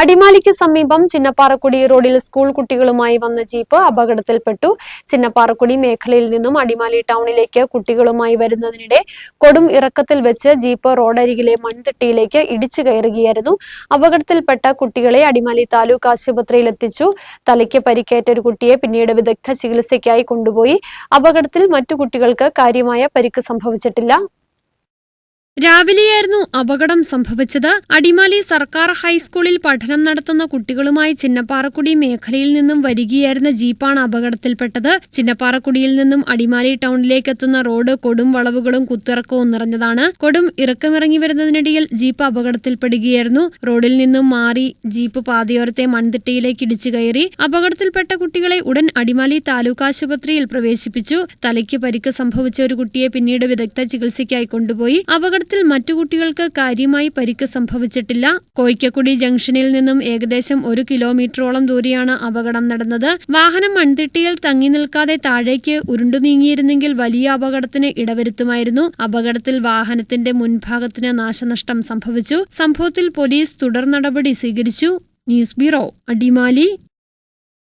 അടിമാലിക്ക് സമീപം ചിന്നപ്പാറക്കുടി റോഡിൽ സ്കൂൾ കുട്ടികളുമായി വന്ന ജീപ്പ് അപകടത്തിൽപ്പെട്ടു. ചിന്നപ്പാറക്കുടി മേഖലയിൽ നിന്നും അടിമാലി ടൗണിലേക്ക് കുട്ടികളുമായി വരുന്നതിനിടെ കൊടും ഇറക്കത്തിൽ വെച്ച് ജീപ്പ് റോഡരികിലെ മൺതിട്ടിയിലേക്ക് ഇടിച്ചു കയറുകയായിരുന്നു. അപകടത്തിൽപ്പെട്ട കുട്ടികളെ അടിമാലി താലൂക്ക് ആശുപത്രിയിൽ എത്തിച്ചു. തലയ്ക്ക് പരിക്കേറ്റ ഒരു കുട്ടിയെ പിന്നീട് വിദഗ്ധ ചികിത്സയ്ക്കായി കൊണ്ടുപോയി. അപകടത്തിൽ മറ്റു കുട്ടികൾക്ക് കാര്യമായ പരിക്ക് സംഭവിച്ചിട്ടില്ല. രാവിലെയായിരുന്നു അപകടം സംഭവിച്ചത്. അടിമാലി സർക്കാർ ഹൈസ്കൂളിൽ പഠനം നടത്തുന്ന കുട്ടികളുമായി ചിന്നപ്പാറക്കുടി മേഖലയിൽ നിന്നും വരികയായിരുന്ന ജീപ്പാണ് അപകടത്തിൽപ്പെട്ടത്. ചിന്നപ്പാറക്കുടിയിൽ നിന്നും അടിമാലി ടൗണിലേക്ക് എത്തുന്ന റോഡ് കൊടും വളവുകളും കുത്തിറക്കവും നിറഞ്ഞതാണ്. കൊടും ഇറക്കമിറങ്ങി വരുന്നതിനിടയിൽ ജീപ്പ് അപകടത്തിൽപ്പെടുകയായിരുന്നു. റോഡിൽ നിന്നും മാറി ജീപ്പ് പാതയോരത്തെ മൺതിട്ടയിലേക്ക് ഇടിച്ചു കയറി. അപകടത്തിൽപ്പെട്ട കുട്ടികളെ ഉടൻ അടിമാലി താലൂക്ക് ആശുപത്രിയിൽ പ്രവേശിപ്പിച്ചു. തലയ്ക്ക് പരിക്ക് സംഭവിച്ച ഒരു കുട്ടിയെ പിന്നീട് വിദഗ്ധ ചികിത്സയ്ക്കായി കൊണ്ടുപോയി. അപകടത്തിൽ മറ്റു കുട്ടികൾക്ക് കാര്യമായി പരിക്ക് സംഭവിച്ചിട്ടില്ല. കോയിക്കക്കുടി ജംഗ്ഷനിൽ നിന്നും ഏകദേശം ഒരു കിലോമീറ്ററോളം ദൂരെയാണ് അപകടം നടന്നത്. വാഹനം മൺതിട്ടിയിൽ തങ്ങി നിൽക്കാതെ താഴേക്ക് ഉരുണ്ടു നീങ്ങിയിരുന്നെങ്കിൽ വലിയ അപകടത്തിന് ഇടവരുത്തുമായിരുന്നു. അപകടത്തിൽ വാഹനത്തിന്റെ മുൻഭാഗത്തിന് നാശനഷ്ടം സംഭവിച്ചു. സംഭവത്തിൽ പോലീസ് തുടർ നടപടി സ്വീകരിച്ചു. News bureau Adimali.